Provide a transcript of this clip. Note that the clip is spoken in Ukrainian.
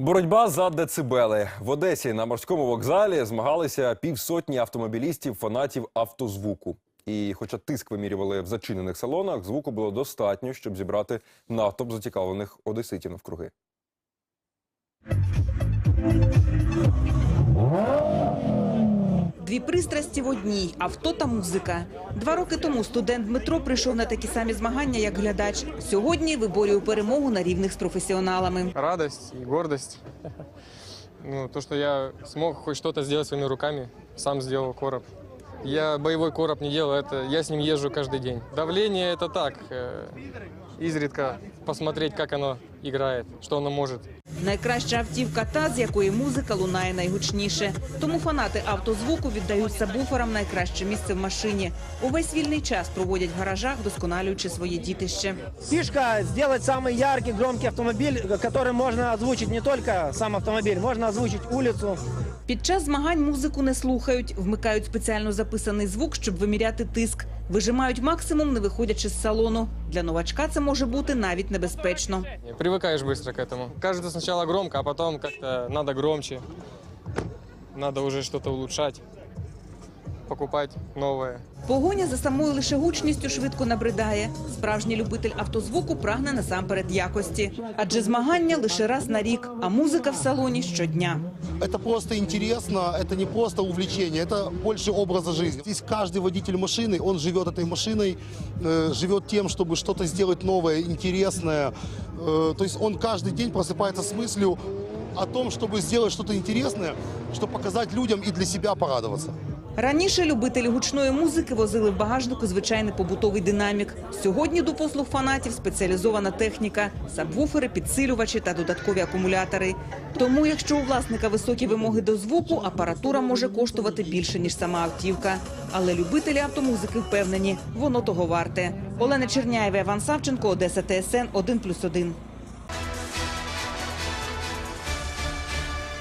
Боротьба за децибели в Одесі на морському вокзалі змагалися півсотні автомобілістів, фанатів автозвуку. І, хоча тиск вимірювали в зачинених салонах, звуку було достатньо, щоб зібрати натовп зацікавлених одеситів навкруги. Дві пристрасті в одній авто та музика. Два роки тому студент Дмитро прийшов на такі самі змагання, як глядач. Сьогодні виборює перемогу на рівних з професіоналами. радость и гордость. Ну, то, что я смог хоть что-то сделать своими руками, сам сделал короб. Я боевой короб не делал, это я с ним езжу каждый день. Давление это так, э, изредка посмотреть, как оно играет, что оно может. Найкраща автівка та, з якої музика лунає найгучніше. Тому фанати автозвуку віддають сабвуферам найкраще місце в машині. Увесь вільний час проводять в гаражах, вдосконалюючи своє дітище. Фишка сделать самый яркий, громкий автомобиль, которым можно озвучить не только сам автомобиль, можно озвучить улицу. Під час змагань музику не слухають, вмикають спеціально записаний звук, щоб виміряти тиск. Вижимають максимум, не виходячи з салону. Для новачка це може бути навіть небезпечно. Привыкаешь быстро к этому. Кажется сначала громко, а потом как-то надо громче. Надо уже что-то улучшать, покупать новое. Погоня за самою лише гучністю швидко набридає. Справжній любитель автозвуку прагне насамперед якості, адже змагання лише раз на рік, а музика в салоні щодня. Это просто интересно, это не просто увлечение, это больше образа жизни. Здесь каждый водитель машины, он живет этой машиной, э, живет тем, чтобы что-то сделать новое, интересное. Э, то есть он каждый день просыпается с мыслью о том, чтобы сделать что-то интересное, чтобы показать людям и для себя порадоваться. Раніше любителі гучної музики возили в багажнику звичайний побутовий динамік. Сьогодні до послуг фанатів спеціалізована техніка, сабвуфери, підсилювачі та додаткові акумулятори. Тому, якщо у власника високі вимоги до звуку, апаратура може коштувати більше ніж сама автівка. Але любителі автомузики впевнені, воно того варте. Олена Черняєва, Іван Савченко, Одеса ТСН 1+,1.